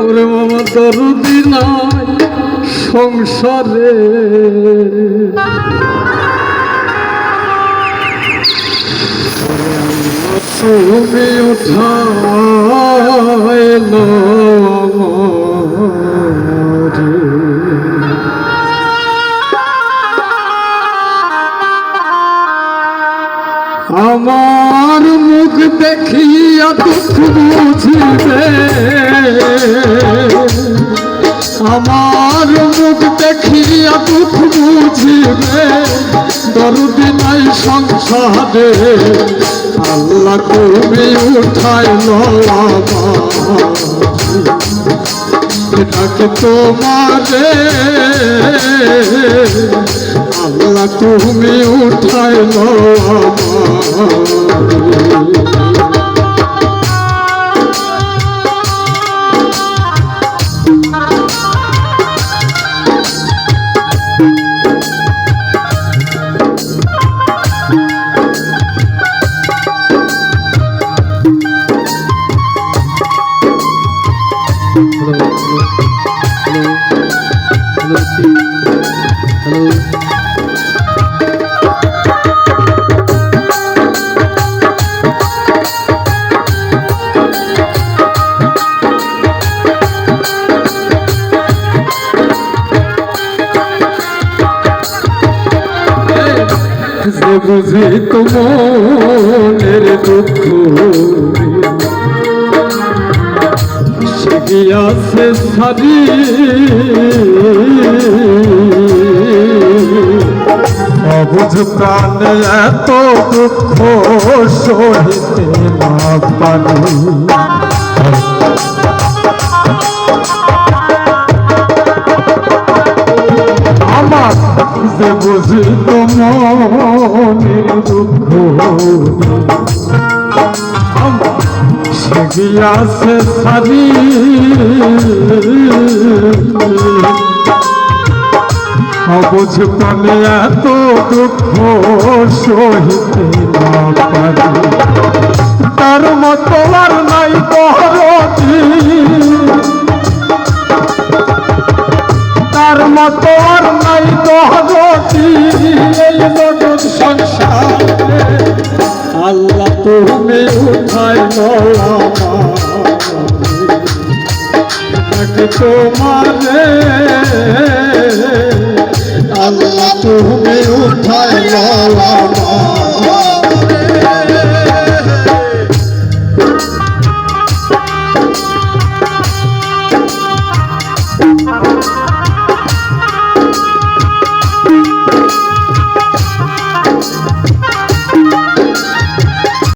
ওরে মামা দরদি নাই সংসারে তুমি আমারে। আমার মুখ দেখিয়া দুঃখ বুঝিবে বুঝিবে দরদি নাই সংসারে। আল্লাহ তুমি উঠাই এটাকে তোমারে। আল্লাহ তুমি উঠাই যে বুঝি তোমার দুঃখ সে গিয়াছে সারি অবুঝ প্রাণে এত দুঃখ সহিতে না পারি আমার যে দুঃখ। গিয়াছে সারি অবুঝ প্রাণে এত দুঃখ সহিতে না পারি। তার মতো আর নাই বহরতি তার মতো আর নাই বহরতি তুমি উঠাই তোমারে।